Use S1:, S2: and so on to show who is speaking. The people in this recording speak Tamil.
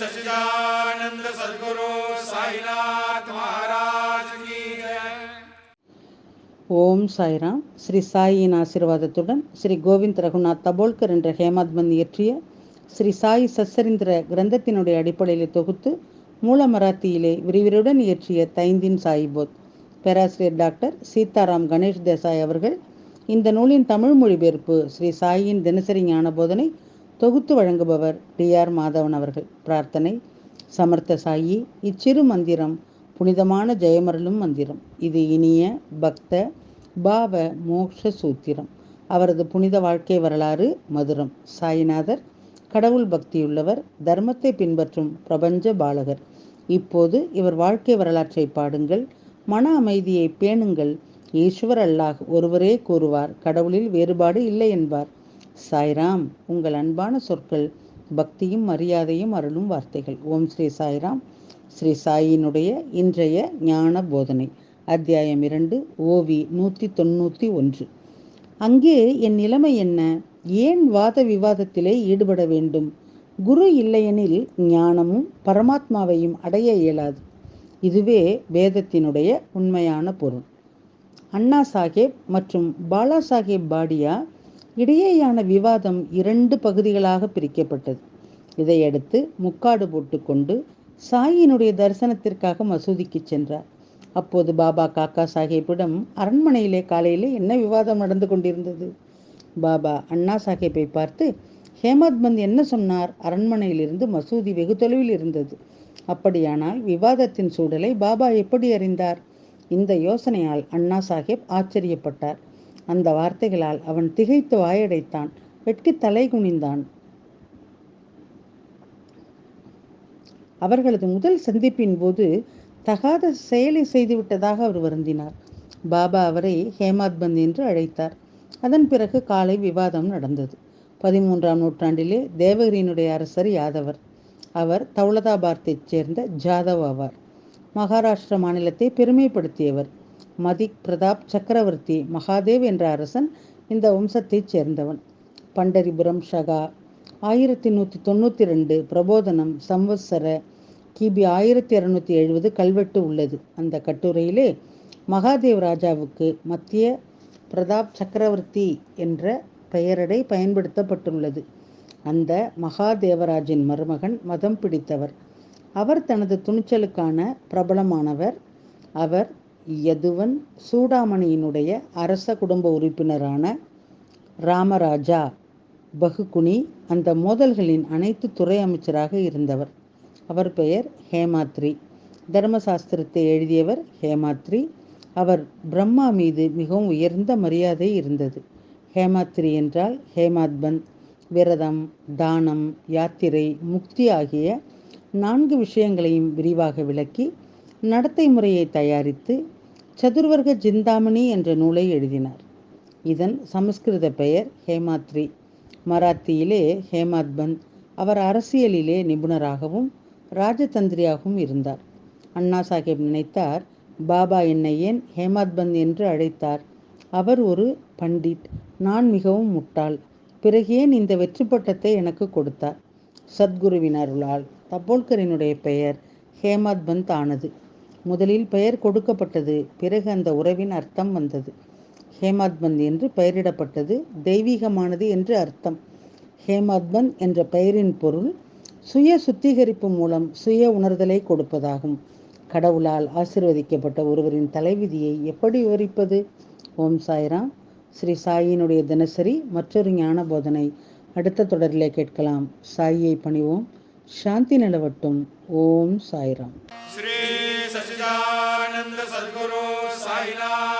S1: सच्चिदानंद सदगुरु साईनाथ महाराज की जय
S2: ஓம் சாய்ராம் ஸ்ரீ சாயியின் ஆசீர்வாதத்துடன் ஸ்ரீ கோவிந்த் ரகுநாத் தபோல்கர் என்ற ஹேமாத்மந்த் இயற்றிய ஸ்ரீ சாய் சச்சரிந்திர கிரந்தத்தினுடைய அடிப்படையில் தொகுத்து மூல மராத்தியிலே விரிவிரியுடன் இயற்றிய தைந்தின் சாயிபோத் பேராசிரியர் டாக்டர் சீதாராம் கணேஷ் தேசாய் அவர்கள் இந்த நூலின் தமிழ் மொழிபெயர்ப்பு ஸ்ரீ சாயியின் தினசரி ஞான போதனை தொகுத்து வழங்குபவர் டி ஆர் மாதவன் அவர்கள். பிரார்த்தனை சமர்த்த சாயி இச்சிறு மந்திரம் புனிதமான ஜெயமருளும் மந்திரம். இது இனிய பக்த பாவ மோக்ஷ சூத்திரம். அவரது புனித வாழ்க்கை வரலாறு மதுரம். சாய்நாதர் கடவுள் பக்தியுள்ளவர் தர்மத்தை பின்பற்றும் பிரபஞ்ச பாலகர். இப்போது இவர் வாழ்க்கை வரலாற்றை பாடுங்கள் மன அமைதியை பேணுங்கள். ஈஸ்வர் அல்லாஹ் ஒருவரே கூறுவார் கடவுளில் வேறுபாடு இல்லை என்பார். சாய்ராம் உங்கள் அன்பான சொற்கள் பக்தியும் மரியாதையும் அருளும் வார்த்தைகள். ஓம் ஸ்ரீ சாய்ராம். ஸ்ரீ சாயினுடைய இன்றைய ஞான போதனை. அத்தியாயம் இரண்டு ஓவி நூற்றி தொண்ணூற்றி ஒன்று. அங்கே என் நிலைமை என்ன? ஏன் வாத விவாதத்திலே ஈடுபட வேண்டும்? குரு இல்லையெனில் ஞானமும் பரமாத்மாவையும் அடைய இயலாது. இதுவே வேதத்தினுடைய உண்மையான பொருள். அண்ணா சாஹேப் மற்றும் பாலா சாஹேப் பாடியா இடையேயான விவாதம் இரண்டு பகுதிகளாக பிரிக்கப்பட்டது. இதையடுத்து முக்காடு போட்டுக்கொண்டு சாயினுடைய தரிசனத்திற்காக மசூதிக்கு சென்றார். அப்போது பாபா காக்கா சாஹேப்பிடம் அரண்மனையிலே காலையிலே என்ன விவாதம் நடந்து கொண்டிருந்தது? பாபா அண்ணா சாஹேப்பை பார்த்து ஹேமத்மந்த் என்ன சொன்னார்? அரண்மனையிலிருந்து மசூதி வெகு தொலைவில் இருந்தது. அப்படியானால் விவாதத்தின் சூழலை பாபா எப்படி அறிந்தார்? இந்த யோசனையால் அண்ணா சாஹேப் ஆச்சரியப்பட்டார். அந்த வார்த்தைகளால் அவன் திகைத்து வாயடைத்தான். வெட்கி தலை குனிந்தான். அவர்களது முதல் சந்திப்பின் போது தகாத செயலை செய்துவிட்டதாக அவர் வருந்தினார். பாபா அவரை ஹேமாத்பந்த் என்று அழைத்தார். அதன் பிறகு காலை விவாதம் நடந்தது. பதிமூன்றாம் நூற்றாண்டிலே தேவகிரியினுடைய அரசர் யாதவர். அவர் தௌலதாபாத்தைச் சேர்ந்த ஜாதவ் ஆவார். மகாராஷ்டிர மாநிலத்தை பெருமைப்படுத்தியவர். மதிக் பிரதாப் சக்கரவர்த்தி மகாதேவ் என்ற அரசன் இந்த வம்சத்தைச் சேர்ந்தவன். பண்டரிபுரம் ஷகா. ஆயிரத்தி நூற்றி தொண்ணூற்றி ரெண்டு பிரபோதனம் சம்வத்சர. கிபி ஆயிரத்தி இரநூத்தி எழுபது கல்வெட்டு உள்ளது. அந்த கட்டுரையிலே மகாதேவ் ராஜாவுக்கு மத்திய பிரதாப் சக்கரவர்த்தி என்ற பெயரடை பயன்படுத்தப்பட்டுள்ளது. அந்த மகாதேவராஜின் மருமகன் மதம் பிடித்தவர். அவர் தனது துணிச்சலுக்கான பிரபலமானவர். அவர் யதுவன் சூடாமணியினுடைய அரச குடும்ப உறுப்பினரான ராமராஜா பகுகுனி அந்த மோதல்களின் அனைத்து துறை அமைச்சராக இருந்தவர். அவர் பெயர் ஹேமாத்ரி. தர்மசாஸ்திரத்தை எழுதியவர் ஹேமாத்ரி. அவர் பிரம்மா மீது மிகவும் உயர்ந்த மரியாதை இருந்தது. ஹேமாத்ரி என்றால் ஹேமாத்பந்த் விரதம் தானம் யாத்திரை முக்தி ஆகிய நான்கு விஷயங்களையும் விரிவாக விளக்கி நடத்தை முறையை தயாரித்து சதுர்வர்க ஜிந்தாமணி என்ற நூலை எழுதினார். இதன் சமஸ்கிருத பெயர் ஹேமாத்ரி. மராத்தியிலே ஹேமாத்பந்த் அவர் அரசியலிலே நிபுணராகவும் ராஜதந்திரியாகவும் இருந்தார். அண்ணா சாஹேப் நினைத்தார் பாபா என்னை ஏன் ஹேமாத்பந்த் என்று அழைத்தார்? அவர் ஒரு பண்டிட் நான் மிகவும் முட்டாள். பிறகு ஏன் இந்த வெற்றி பட்டத்தை எனக்கு கொடுத்தார்? சத்குருவின் அருளால் தபோல்கரினுடைய பெயர் ஹேமாத்பந்த் ஆனது. முதலில் பெயர் கொடுக்கப்பட்டது. பிறகு அந்த உறவின் அர்த்தம் வந்தது. ஹேமாத்மன் என்று பெயரிடப்பட்டது. தெய்வீகமானது என்று அர்த்தம். ஹேமாத்மன் என்ற பெயரின் பொருள் சுய சுத்திகரிப்பு மூலம் சுய உணர்தலை கொடுப்பதாகும். கடவுளால் ஆசிர்வதிக்கப்பட்ட ஒருவரின் தலைவிதியை எப்படி விவரிப்பது? ஓம் சாய்ராம். ஸ்ரீ சாயினுடைய தினசரி மற்றொரு ஞான போதனை. அடுத்த தொடரிலே கேட்கலாம். சாயியை பணிவோம். சாந்தி நிலவட்டும். ஓம் சாய்ராம்.
S1: ஸ்ரீ सच्चिदानंद सदगुरु साईनाथ महाराज